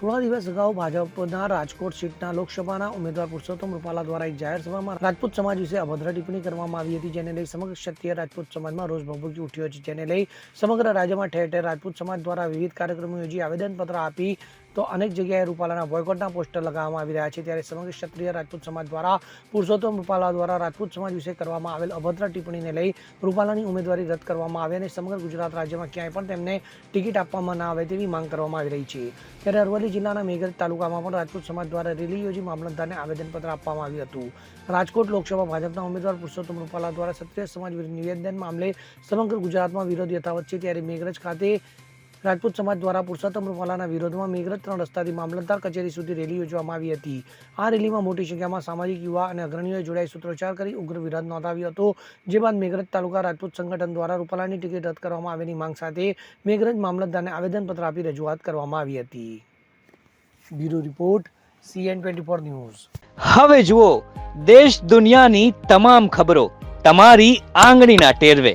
થોડા દિવસ અગાઉ ભાજપના રાજકોટ સીટના લોકસભાના ઉમેદવાર પુરુષોત્તમ રૂપાલા દ્વારા એક જાહેર સભામાં રાજપૂત સમાજ વિશે અભદ્ર ટિપ્પણી કરવામાં આવી હતી, જેને લઈ સમગ્ર ક્ષત્રિય રાજપૂત સમાજમાં રોષ ભભૂકી ઉઠ્યો છે, જેને લઈ સમગ્ર રાજ્યમાં ઠેર ઠેર રાજપૂત સમાજ દ્વારા વિવિધ કાર્યક્રમો યોજી આવેદનપત્ર આપી તો અનેક જગ્યાએ રૂપાલાના બોયકોટના પોસ્ટર લગાવવામાં આવી રહ્યા છે. ત્યારે સમગ્ર ક્ષત્રિય રાજપૂત સમાજ દ્વારા પુરુષોત્તમ રૂપાલા દ્વારા રાજપૂત સમાજ વિશે કરવામાં આવેલ અભદ્ર ટિપ્પણીને લઈ રૂપાલાની ઉમેદવારી રદ કરવામાં આવે અને સમગ્ર ગુજરાત રાજ્યમાં ક્યાંય પણ તેમને ટિકિટ આપવામાં ના આવે તેવી માંગ કરવામાં આવી રહી છે. ત્યારે અરવલ્લી જિલ્લાના મેઘરજ તાલુકામાં પણ રાજપૂત સમાજ દ્વારા રેલી યોજી મામલતદારને આવેદનપત્ર આપવામાં આવ્યું હતું. રાજકોટ લોકસભા ભાજપના ઉમેદવાર પુરુષોત્તમ રૂપાલા દ્વારા ક્ષત્રિય સમાજ વિરુદ્ધ નિવેદન મામલે સમગ્ર ગુજરાતમાં વિરોધ યથાવત છે. ત્યારે મેઘરજ ખાતે રાજપૂત સમાજ દ્વારા પુરુષોત્તમ રૂપાલાના વિરોધમાં મેઘરજ ત્રણ રસ્તાથી મામલતદાર કચેરી સુધી રેલી યોજવામાં આવી હતી. આ રેલીમાં મોટી સંખ્યામાં સામાજિક યુવા અને અગ્રણીઓએ જોડાઈ સૂત્રોચ્ચાર કરી ઉગ્ર વિરોધ નોંધાવ્યો હતો, જે બાદ મેઘરજ તાલુકા રાજપૂત સંગઠન દ્વારા રૂપાલાની ટિકિટ રદ કરવામાં આવેલી માંગ સાથે મેઘરજ મામલતદારને આવેદનપત્ર આપી રજૂઆત કરવામાં આવી હતી. Bureau report, CN twenty four news. હવે જુઓ, દેશ દુનિયાની તમામ ખબરો તમારી આંગળીના ટેરવે.